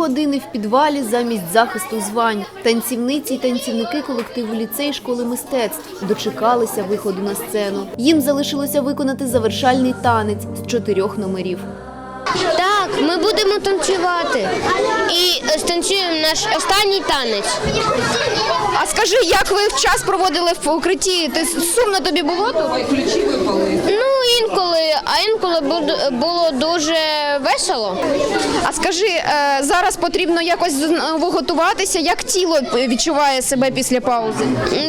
години в підвалі замість захисту звань. Танцівниці й танцівники колективу ліцей школи мистецтв дочекалися виходу на сцену. Їм залишилося виконати завершальний танець з чотирьох номерів. Так, ми будемо танцювати. І е, станцюємо наш останній танець. А скажи, як ви в час проводили в укритті? Ти сумно тобі було тут? Ключі випали. Ну, інколи, а інколи було дуже весело. А скажи, е, зараз потрібно якось знову готуватися, як тіло відчуває себе після паузи?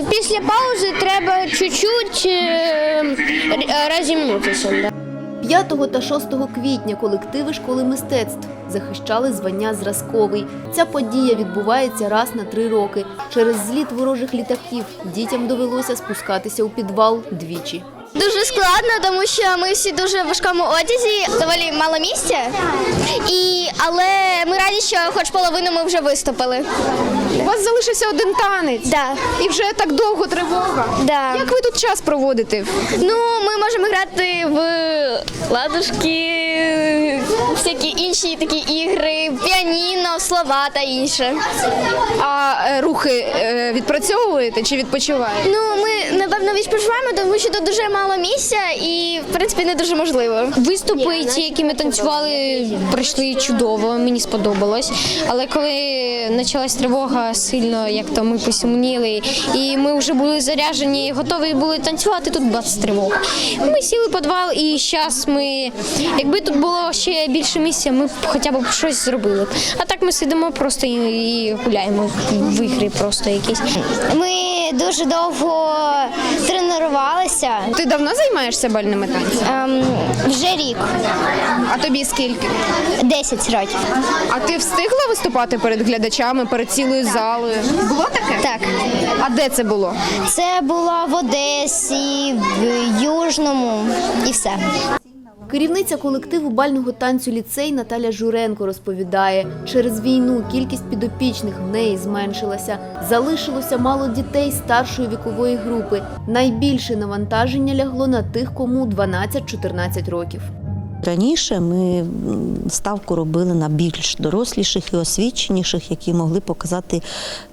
Після паузи треба чуть-чуть е, розімнутися. Да. 5 та 6 квітня колективи школи мистецтв захищали звання зразковий. Ця подія відбувається раз на три роки. Через зліт ворожих літаків дітям довелося спускатися у підвал двічі. Дуже складно, тому що ми всі дуже в важкому одязі, доволі мало місця. І, але ми раді, що хоч половину ми вже виступили. У вас залишився один танець. Да. І вже так довго тривога. Да. Як ви тут час проводите? Ну, ми можемо грати в ладушки, всякі інші такі ігри, піаніно, слова та інше. А е, рухи е, відпрацьовуєте чи відпочиваєте? Ну, ми напевно відпочиваємо, тому що тут дуже мало місця і, в принципі, не дуже можливо. Виступи, ті, які ми танцювали, пройшли чудово, мені сподобалось. Але коли почалась тривога сильно, як то ми посумніли, і ми вже були заряжені, готові були танцювати, тут бац тривога. Ми сіли в підвал, і зараз ми, якби тут було ще більше місця, ми б хоча б щось зробили. А так ми сидимо просто і, і гуляємо в ігри просто якісь. Ми дуже довго тренувалися. Ти давно займаєшся бальними танцями? Ем, вже рік, А тобі скільки? 10 років. А ти встигла виступати перед глядачами, перед цілою залою? Було таке? Так. А де це було? Це було в Одесі, в Южному і все. Керівниця колективу бального танцю ліцей Наталя Журенко розповідає, через війну кількість підопічних в неї зменшилася. Залишилося мало дітей старшої вікової групи. Найбільше навантаження лягло на тих, кому 12-14 років. Раніше ми ставку робили на більш доросліших і освіченіших, які могли показати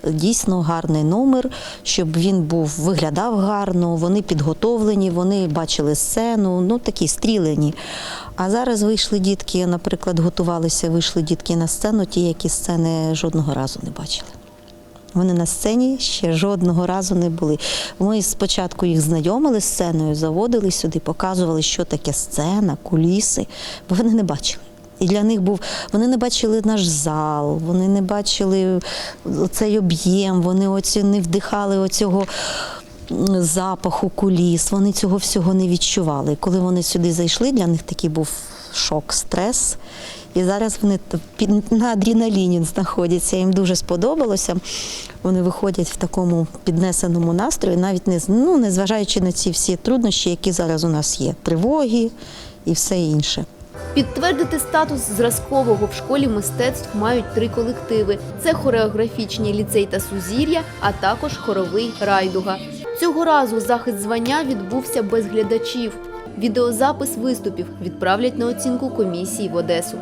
е, дійсно гарний номер, щоб він був виглядав гарно, вони підготовлені, вони бачили сцену, ну такі стрілені. А зараз вийшли дітки, наприклад, готувалися, вийшли дітки на сцену, ті, які сцени жодного разу не бачили. Вони на сцені ще жодного разу не були. Ми спочатку їх знайомили з сценою, заводили сюди, показували, що таке сцена, куліси, бо вони не бачили. І для них був, вони не бачили наш зал, вони не бачили цей об'єм, вони оці не вдихали оцього запаху куліс, вони цього всього не відчували. Коли вони сюди зайшли, для них такий був шок, стрес. І зараз вони на адреналіні знаходяться. Їм дуже сподобалося. Вони виходять в такому піднесеному настрої, навіть не ну, незважаючи на ці всі труднощі, які зараз у нас є, тривоги і все інше. Підтвердити статус зразкового в школі мистецтв мають три колективи: це хореографічні ліцей та сузір'я, а також хоровий райдуга. Цього разу захист звання відбувся без глядачів. Відеозапис виступів відправлять на оцінку комісії в Одесу.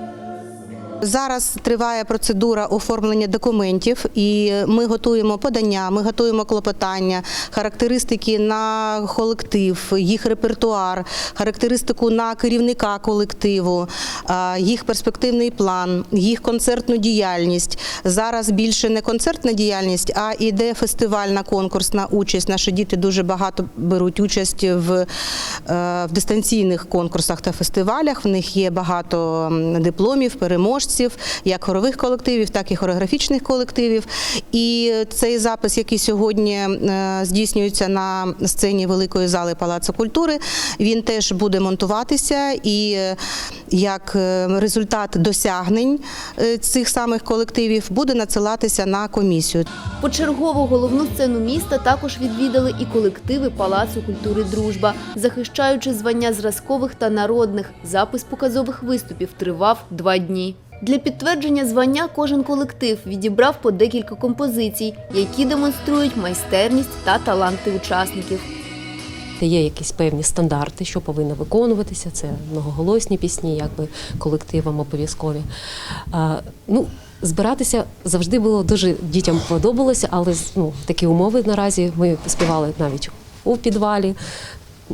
Зараз триває процедура оформлення документів, і ми готуємо подання, ми готуємо клопотання, характеристики на колектив, їх репертуар, характеристику на керівника колективу, їх перспективний план, їх концертну діяльність. Зараз більше не концертна діяльність, а іде фестивальна конкурсна участь. Наші діти дуже багато беруть участь в, е, в дистанційних конкурсах та фестивалях. В них є багато дипломів, переможців, як хорових колективів, так і хореографічних колективів. І цей запис, який сьогодні е, здійснюється на сцені великої зали Палацу культури, він теж буде монтуватися і е, як е, результат досягнень цих самих колективів буде надсилатися на комісію. Почергово головну сцену міста також відвідали і колективи Палацу культури Дружба, захищаючи звання зразкових та народних. Запис показових виступів тривав два дні. Для підтвердження звання кожен колектив відібрав по декілька композицій, які демонструють майстерність та таланти учасників. Є якісь певні стандарти, що повинно виконуватися. Це многоголосні пісні, якби колективам обов'язкові. Ну, Збиратися завжди було дуже дітям подобалося, але ну, такі умови наразі ми співали навіть у підвалі,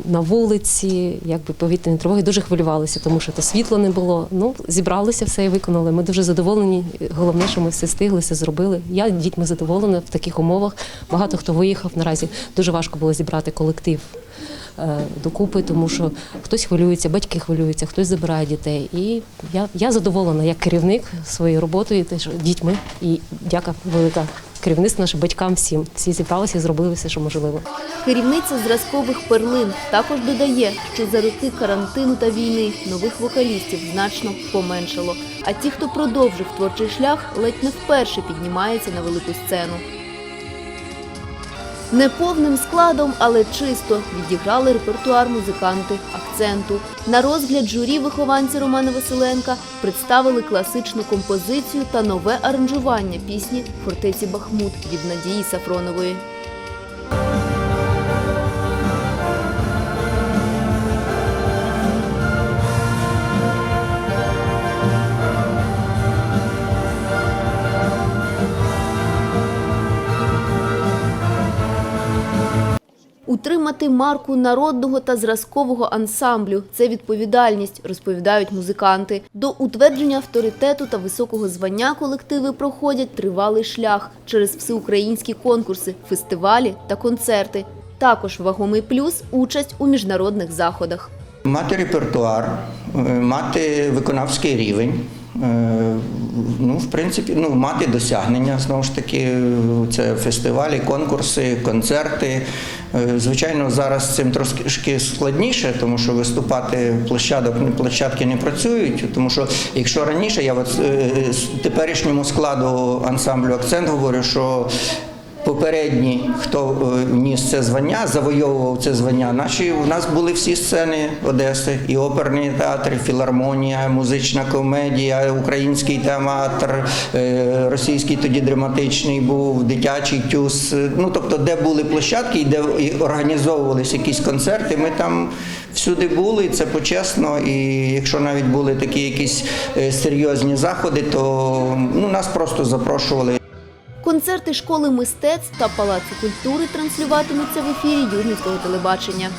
на вулиці, якби повітряні тривоги дуже хвилювалися, тому що то світла не було. Ну, зібралися все і виконали. Ми дуже задоволені. Головне, що ми все стигли, все зробили. Я дітьми задоволена в таких умовах. Багато хто виїхав наразі. Дуже важко було зібрати колектив е, докупи, тому що хтось хвилюється, батьки хвилюються, хтось забирає дітей. І я, я задоволена як керівник своєю роботою, теж дітьми. І дяка велика керівництву нашим батькам всім. Всі зібралися і зробили все, що можливо. Керівниця зразкових перлин також додає, що за роки карантину та війни нових вокалістів значно поменшало. А ті, хто продовжив творчий шлях, ледь не вперше піднімаються на велику сцену. Не повним складом, але чисто відіграли репертуар музиканти акценту. На розгляд журі вихованці Романа Василенка представили класичну композицію та нове аранжування пісні Фортеці Бахмут від Надії Сафронової. Утримати марку народного та зразкового ансамблю це відповідальність, розповідають музиканти. До утвердження авторитету та високого звання колективи проходять тривалий шлях через всеукраїнські конкурси, фестивалі та концерти. Також вагомий плюс участь у міжнародних заходах. Мати репертуар, е, мати виконавський рівень. Е, Ну, в принципі, ну, мати досягнення знову ж таки, це фестивалі, конкурси, концерти. Е, Звичайно, зараз цим трошки складніше, тому що виступати площадок площадки не працюють. Тому що якщо раніше я от, е, теперішньому складу ансамблю акцент говорю, що Попередні, хто е, ніс це звання, завойовував це звання. Наші у нас були всі сцени Одеси, і театр, і філармонія, музична комедія, український театр, е, російський тоді драматичний був, дитячий тюз. Е, Ну тобто, де були площадки, і де організовувалися якісь концерти. Ми там всюди були. Це почесно. І якщо навіть були такі якісь серйозні заходи, то ну нас просто запрошували. Концерти школи мистецтв та палацу культури транслюватимуться в ефірі Южницького телебачення.